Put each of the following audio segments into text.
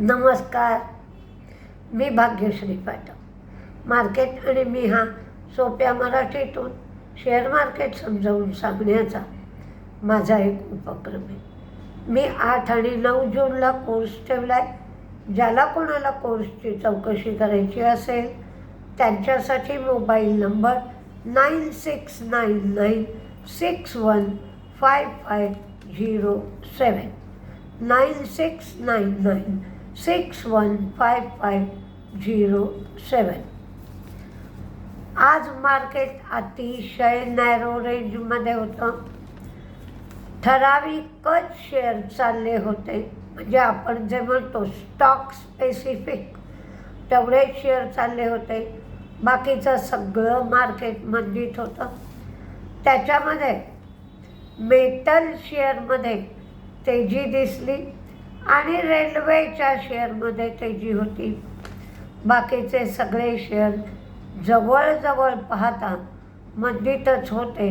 नमस्कार. मी भाग्यश्री पाठक मार्केट आणि मी हा सोप्या मराठीतून शेअर मार्केट समजावून सांगण्याचा माझा एक उपक्रम आहे. मी आठ आणि नऊ जूनला कोर्स ठेवला आहे ज्याला कोणाला कोर्सची चौकशी करायची असेल त्यांच्यासाठी mobile number nine six nine nine six one five five zero seven nine six nine nine six one five five zero seven. आज मार्केट अतिशय नॅरो रेंजमध्ये होतं. ठराविकच शेअर चालले होते. म्हणजे आपण जे म्हणतो स्टॉक स्पेसिफिक तेवढेच शेअर चालले होते. बाकीचं सगळं मार्केट मंदीत होतं. त्याच्यामध्ये मेटल शेअरमध्ये तेजी दिसली. आणि रेल्वेच्या शेअरमध्ये तेजी होती बाकीचे सगळे शेअर जवळजवळ पाहता मंदीतच होते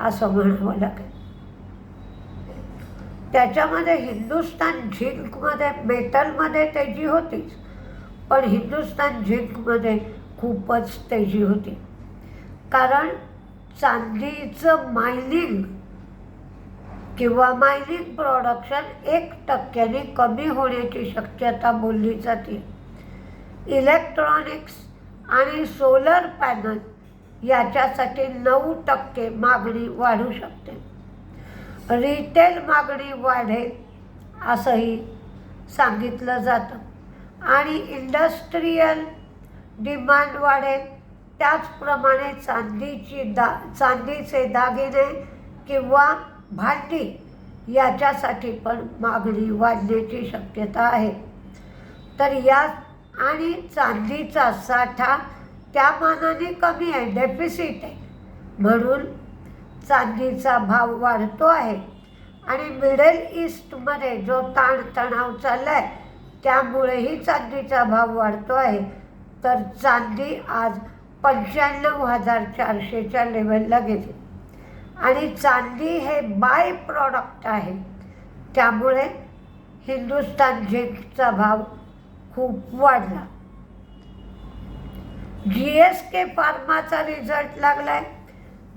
असं म्हणावं लागेल. त्याच्यामध्ये हिंदुस्तान झिंकमध्ये मेटलमध्ये तेजी होतीच पण हिंदुस्तान झिंकमध्ये खूपच तेजी होती. कारण चांदीचं मायनिंग किंवा मायनिंग प्रोडक्शन एक टक्क्याने कमी होण्याची शक्यता बोलली जाते. इलेक्ट्रॉनिक्स आणि सोलर पॅनल याच्यासाठी नऊ टक्के मागणी वाढू शकते. रिटेल मागणी वाढेल असंही सांगितलं जातं. आणि इंडस्ट्रीयल डिमांड वाढेल त्याचप्रमाणे चांदीची दा चांदीचे दागिने किंवा भांडी याच्यासाठी पण मागणी वाढण्याची शक्यता आहे. तर या आणि चांदीचा साठा त्या मानाने कमी आहे डेफिसिट आहे. म्हणून चांदीचा भाव वाढतो आहे आणि मिडल ईस्टमध्ये जो ताणतणाव चालला आहे त्यामुळेही चांदीचा भाव वाढतो आहे. तर चांदी आज पंच्याण्णव हजार चारशेच्या लेवलला गेली. आणि चांदी हे बाय प्रॉडक्ट आहे. त्यामुळे हिंदुस्तान झिंकचा भाव खूप वाढला. जी एस के फार्माचा रिझल्ट लागला आहे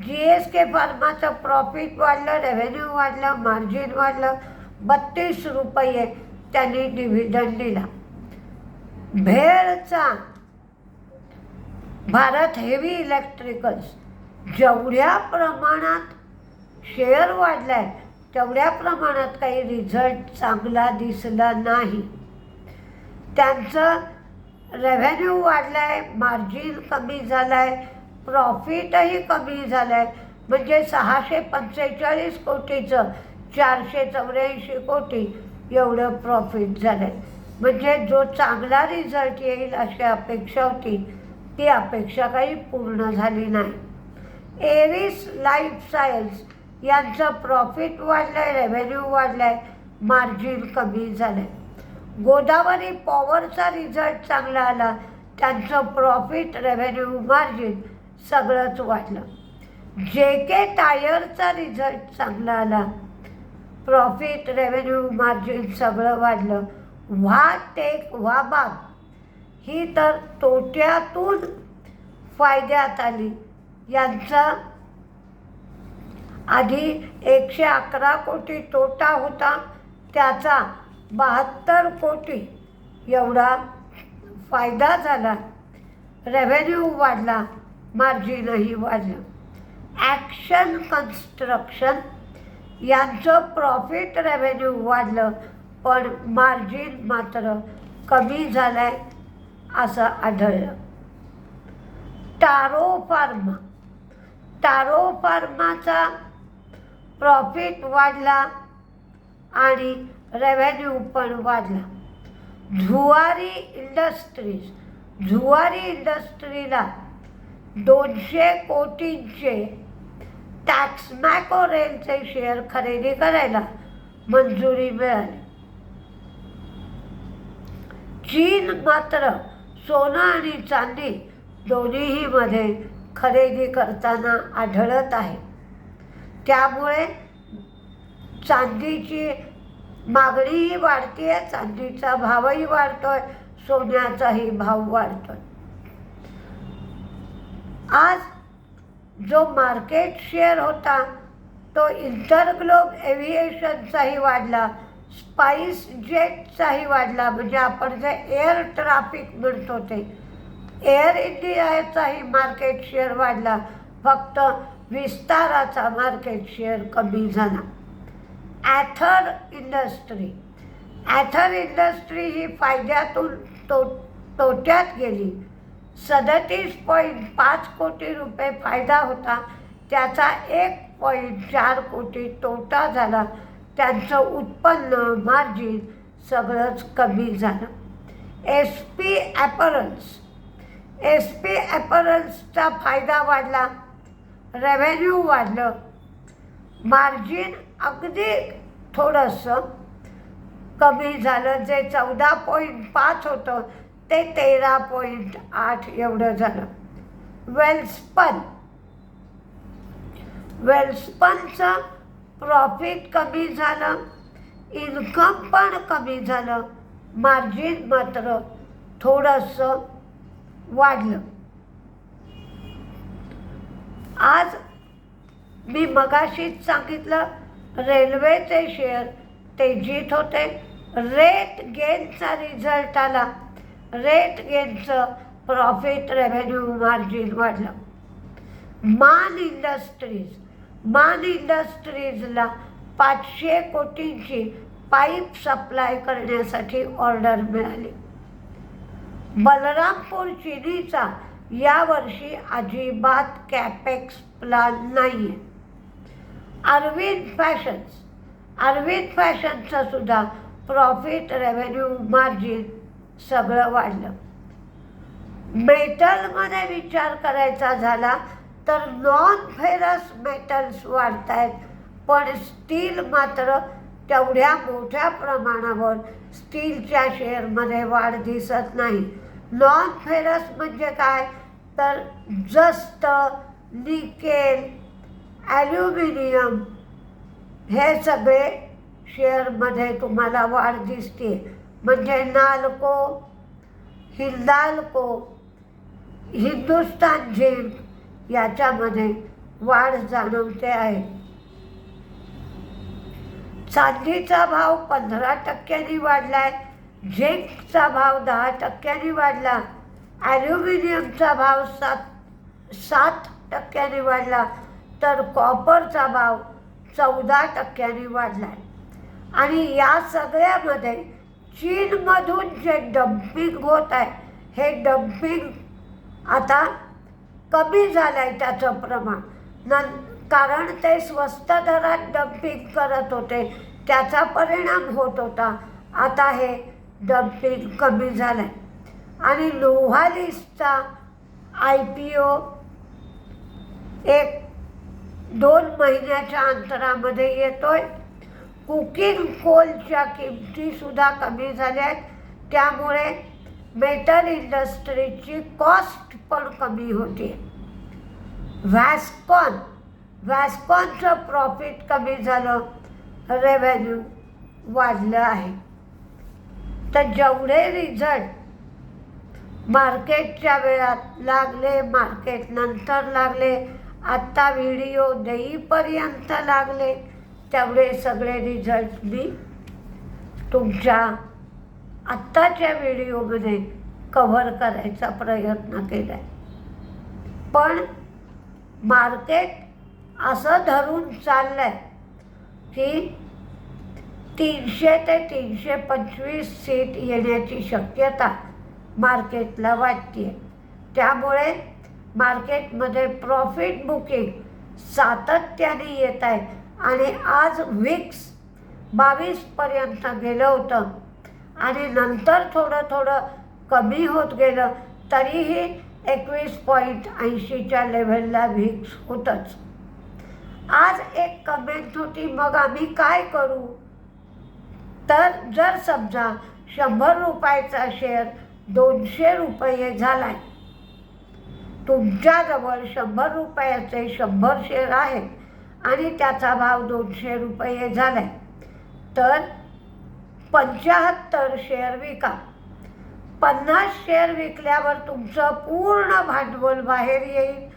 जी एस के फार्माचं प्रॉफिट वाढलं रेव्हेन्यू वाढलं मार्जिन वाढलं. बत्तीस रुपये त्यांनी डिव्हिडंड दिला. भेळचा भारत हेवी इलेक्ट्रिकल्स जेवढ्या प्रमाणात शेअर वाढला आहे तेवढ्या प्रमाणात काही रिझल्ट चांगला दिसला नाही. त्यांचं रेव्हेन्यू वाढलं आहे मार्जिन कमी झालं आहे प्रॉफिटही कमी झालं आहे म्हणजे सहाशे पंचेचाळीस कोटीचं चारशे चौऱ्याऐंशी कोटी एवढं प्रॉफिट झालं आहे म्हणजे जो चांगला रिझल्ट येईल अशी अपेक्षा होती ती अपेक्षा काही पूर्ण झाली नाही. एरिस लाईफ सायन्स यांचं प्रॉफिट वाढलं आहे रेव्हेन्यू वाढलं आहे मार्जिन कमी झालं आहे गोदावरी पॉवरचा रिझल्ट चांगला आला त्यांचं प्रॉफिट रेव्हेन्यू मार्जिन सगळंच वाढलं. जे के टायरचा रिझल्ट चांगला आला प्रॉफिट रेव्हेन्यू मार्जिन सगळं वाढलं. व्हा टेक व्हा बाग. ही तर तोट्यातून फायद्यात आली. यांचा आधी एकशे अकरा कोटी तोटा होता. त्याचा बहात्तर कोटी एवढा फायदा झाला. रेव्हेन्यू वाढला मार्जिनही वाढलं. ॲक्शन कन्स्ट्रक्शन यांचं प्रॉफिट रेव्हेन्यू वाढलं पण मार्जिन मात्र कमी झालं आहे असं आढळलं. टारो फार्मा टारो फार्माचा प्रॉफिट वाढला आणि रेव्हेन्यू पण वाढला. झुवारी इंडस्ट्रीज झुवारी इंडस्ट्रीला दोनशे कोटींचे टॅक्समॅको रेलचे शेअर खरेदी करायला मंजुरी मिळाली. चीन मात्र सोनं आणि चांदी दोन्हीमध्ये खरेदी करताना आढळत आहे. त्यामुळे चांदीची मागणीही वाढतीये चांदीचा भावही वाढतोय सोन्याचाही भाव वाढतोय. आज जो मार्केट शेअर होता तो इंटरग्लोब एव्हिएशनचाही वाढला स्पाईस जेटचाही वाढला म्हणजे आपण जे एअर ट्राफिक म्हणतो ते. एअर इंडियाचाही मार्केट शेअर वाढला. फक्त विस्ताराचा मार्केट शेअर कमी झाला. ॲथर इंडस्ट्री ॲथर इंडस्ट्री ही फायद्यातून तो तोट्यात गेली. सदतीस पॉईंट पाच कोटी रुपये फायदा होता. त्याचा एक पॉईंट चार कोटी तोटा झाला. त्यांचं उत्पन्न मार्जिन सगळंच कमी झालं. S P apparels S P ॲपरल्सचा फायदा वाढला रेव्हेन्यू वाढलं. मार्जिन अगदी थोडंसं कमी झालं. जे चौदा पॉईंट पाच होतं ते तेरा पॉईंट आठ एवढं झालं. वेल्सपन वेल्सपनचं प्रॉफिट कमी झालं. इन्कम पण कमी झालं. मार्जिन मात्र थोडंसं वाढलं. आज मी मगाशीच सांगितलं रेल्वेचे शेअर तेजीत होते. रेट गेनचा रिझल्ट आला. रेट गेनचं प्रॉफिट रेव्हेन्यू मार्जिन वाढलं. मान इंडस्ट्रीज मान इंडस्ट्रीजला पाचशे कोटींची पाईप सप्लाय करण्यासाठी ऑर्डर मिळाली. बलरामपूर चिनीचा यावर्षी अजिबात कॅपेक्स प्लान नाही आहे अरविंद फॅशन्स अरविंद फॅशनचं सुद्धा प्रॉफिट रेव्हेन्यू मार्जिन सगळं वाढलं. मेटलमध्ये विचार करायचा झाला तर नॉन फेरस मेटल्स वाढत आहेत पण स्टील मात्र तेवढ्या मोठ्या प्रमाणावर स्टीलच्या शेअरमध्ये वाढ दिसत नाही. नॉन फेरस म्हणजे काय? तर जस्त निकेल ॲल्युमिनियम हे सगळे शेअरमध्ये तुम्हाला वाढ दिसते. म्हणजे नाल्को हिंदालको हिंदुस्तान झिंक याच्यामध्ये वाढ जाणवते आहे. चांदीचा भाव पंधरा टक्क्यांनी वाढला आहे झिंकचा भाव दहा टक्क्यांनी वाढला. ॲल्युमिनियमचा भाव सात सात टक्क्यांनी वाढला. तर कॉपरचा भाव चौदा टक्क्यांनी वाढला. आहे आणि या सगळ्यामध्ये चीनमधून जे डम्पिंग होत आहे हे डम्पिंग आता कमी झालं आहे त्याचं प्रमाण. न कारण ते स्वस्त दरात डम्पिंग करत होते त्याचा परिणाम होत होता. आता हे डम्पिंग कमी झालं आहे आणि लोहालिसचा आय पी ओ एक दोन महिन्याच्या अंतरामध्ये येतोय. कुकिंग कोलच्या किमतीसुद्धा कमी झाल्या आहेत त्यामुळे मेटल इंडस्ट्रीची कॉस्ट पण कमी होते. व्हॅस्कॉन व्हॅस्कॉनचं प्रॉफिट कमी झालं. रेव्हेन्यू वाढलं आहे. तर जेवढे रिझल्ट मार्केटच्या वेळात लागले मार्केट नंतर लागले आत्ता व्हिडिओ देईपर्यंत लागले तेवढे सगळे रिझल्ट मी तुमच्या आत्ताच्या व्हिडिओमध्ये कव्हर करायचा प्रयत्न केला आहे पण मार्केट असं धरून चाललं आहे की तीनशे ते तीनशे पंचवीस सीट येण्याची शक्यता मार्केटला वाटते त्यामुळे मार्केटमध्ये प्रॉफिट बुकिंग सातत्याने येत आहे आणि आज विक्स बावीसपर्यंत गेलं होतं. आणि नंतर थोडं थोडं कमी होत गेलं तरीही एकवीस पॉईंट ऐंशीच्या लेव्हलला व्हिक्स होतंच. आज एक कमेंट होती मग आम्ही काय करू? तर जर समजा शंभर रुपयाचा शेअर दोनशे रुपये झालाय तुमच्याजवळ शंभर रुपयाचे शंभर शेअर आहेत आणि त्याचा भाव दोनशे रुपये झालाय तर पंच्याहत्तर शेअर विका. पन्नास शेअर विकल्यावर तुमचं पूर्ण भांडवल बाहेर येईल.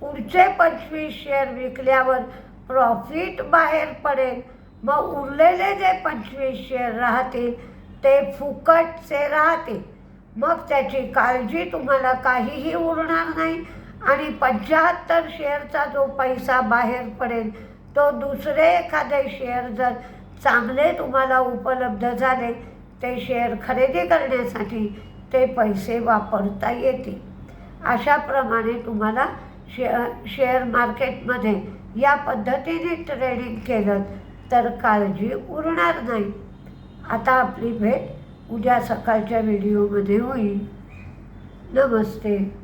पुढचे पंचवीस शेअर विकल्यावर प्रॉफिट बाहेर पडेल. मग उरलेले जे पंचवीस शेअर राहतील ते फुकटचे राहतील मग त्याची काळजी तुम्हाला काहीही उरणार नाही आणि पंच्याहत्तर शेअरचा जो पैसा बाहेर पडेल तो दुसरे एखादे शेअर जर चांगले तुम्हाला उपलब्ध झाले ते शेअर खरेदी करण्यासाठी ते पैसे वापरता येतील. अशाप्रमाणे तुम्हाला शेअर शेअर मार्केटमध्ये या पद्धतीने ट्रेडिंग केलं तर काळजी उरणार नाही. आता आपली भेट उद्या सकाळच्या व्हिडिओमध्ये होईल. नमस्ते.